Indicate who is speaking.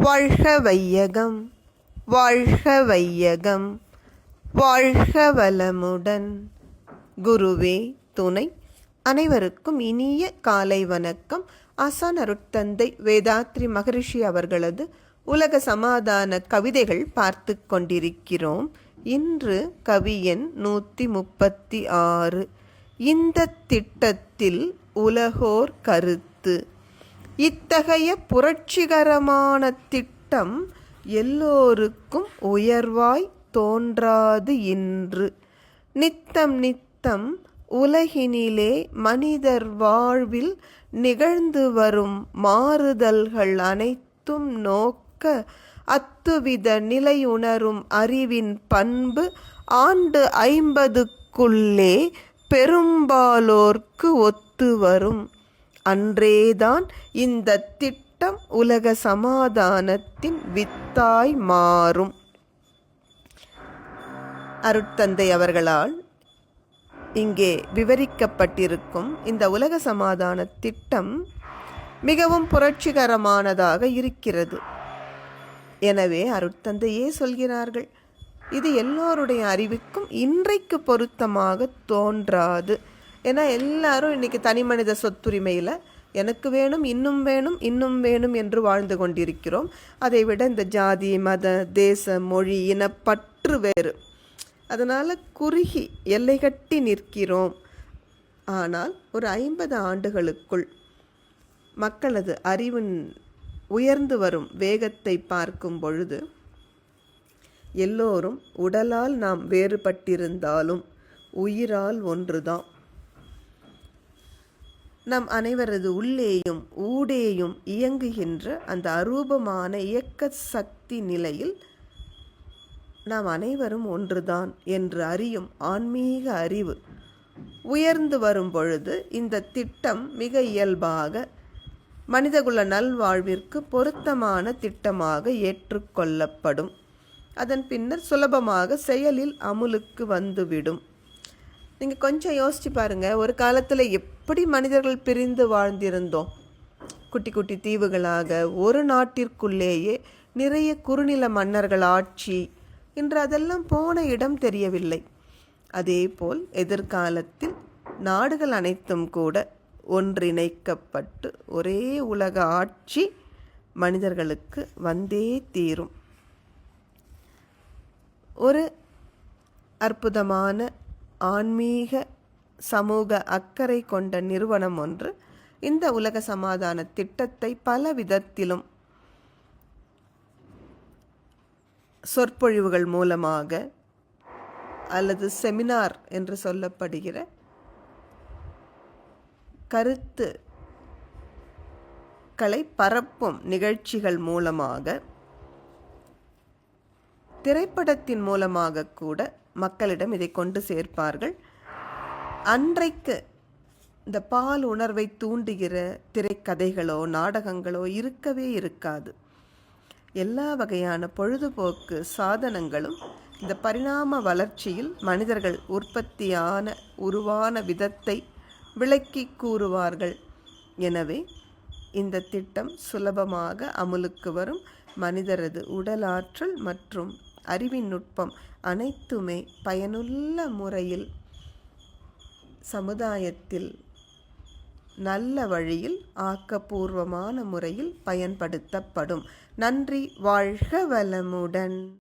Speaker 1: வாழ்க வையகம் வாழ்க வையகம் வாழ்க வளமுடன் குருவே துணை அனைவருக்கும் இனிய காலை வணக்கம். ஆசான் அருட்தந்தை வேதாத்ரி மகரிஷி அவர்களது உலக சமாதான கவிதைகள் பார்த்து கொண்டிருக்கிறோம். இன்று கவியன் நூற்றி முப்பத்தி ஆறு. இந்த திட்டத்தில் உலகோர் கருத்து. இத்தகைய புரட்சிகரமான திட்டம் எல்லோருக்கும் உயர்வாய் தோன்றாது இன்று. நித்தம் நித்தம் உலகினிலே மனிதர் வாழ்வில் நிகழ்ந்து வரும் மாறுதல்கள் அனைத்தும் நோக்க அத்துவித நிலையுணரும் அறிவின் பண்பு ஆண்டு ஐம்பதுக்குள்ளே பெரும்பாலோர்க்கு ஒத்து வரும். அன்றேதான் இந்த திட்டம் உலக சமாதானத்தின் வித்தாய் மாறும். அருட்தந்தை அவர்களால் இங்கே விவரிக்கப்பட்டிருக்கும் இந்த உலக சமாதான திட்டம் மிகவும் புரட்சிகரமானதாக இருக்கிறது. எனவே அருட்தந்தையே சொல்கிறார்கள் இது எல்லோருடைய அறிவுக்கும் இன்றைக்கு பொருத்தமாக தோன்றாது. ஏன்னா எல்லாரும் இன்னைக்கு தனி மனித சொத்துரிமையில் எனக்கு வேணும் இன்னும் வேணும் இன்னும் வேணும் என்று வாழ்ந்து கொண்டிருக்கிறோம். அதை விட இந்த ஜாதி மத தேச மொழி இன பற்று வேறு. அதனால் குறுகி எல்லை கட்டி நிற்கிறோம். ஆனால் ஒரு ஐம்பது ஆண்டுகளுக்குள் மக்களது அறிவின் உயர்ந்து வரும் வேகத்தை பார்க்கும் பொழுது எல்லோரும் உடலால் நாம் வேறுபட்டிருந்தாலும் உயிரால் ஒன்றுதான். நம் அனைவரது உள்ளேயும் ஊடேயும் இயங்குகின்ற அந்த அரூபமான இயக்க சக்தி நிலையில் நாம் அனைவரும் ஒன்றுதான் என்று அறியும் ஆன்மீக அறிவு. உயர்ந்து வரும் பொழுது இந்த திட்டம் மிக இயல்பாக மனிதகுல நல்வாழ்விற்கு பொருத்தமான திட்டமாக ஏற்றுக்கொள்ளப்படும். அதன் பின்னர் சுலபமாக செயலில் அமுலுக்கு வந்துவிடும். நீங்கள் கொஞ்சம் யோசிச்சு பாருங்கள் ஒரு காலத்தில் எப்படி மனிதர்கள் பிரிந்து வாழ்ந்திருந்தோம். குட்டி குட்டி தீவுகளாக ஒரு நாட்டிற்குள்ளேயே நிறைய குறுநில மன்னர்கள் ஆட்சி இன்று அதெல்லாம் போன இடம் தெரியவில்லை. அதேபோல் எதிர்காலத்தில் நாடுகள் அனைத்தும் கூட ஒன்றிணைக்கப்பட்டு ஒரே உலக ஆட்சி மனிதர்களுக்கு வந்தே தீரும். ஒரு அற்புதமான ஆன்மீக சமூக அக்கறை கொண்ட நிறுவனம் ஒன்று. இந்த உலக சமாதான திட்டத்தை பல விதத்திலும் சொற்பொழிவுகள் மூலமாக அல்லது செமினார் என்று சொல்லப்படுகிற கருத்து களை பரப்பும் நிகழ்ச்சிகள் மூலமாக திரைப்படத்தின் மூலமாக கூட மக்களிடம் இதை கொண்டு சேர்ப்பார்கள். அன்றைக்கு இந்த பால் உணர்வை தூண்டுகிற திரைக்கதைகளோ நாடகங்களோ இருக்கவே இருக்காது. எல்லா வகையான பொழுதுபோக்கு சாதனங்களும் இந்த பரிணாம வளர்ச்சியில் மனிதர்கள் உற்பத்தியான உருவான விதத்தை விளக்கி கூறுவார்கள். எனவே இந்த திட்டம் சுலபமாக அமுலுக்கு வரும். மனிதரது உடலாற்றல் மற்றும் அறிவின் நுட்பம் அனைத்துமே பயனுள்ள முறையில் சமுதாயத்தில் நல்ல வழியில் ஆக்கப்பூர்வமான முறையில் பயன்படுத்தப்படும். நன்றி வாழ்க வளமுடன்.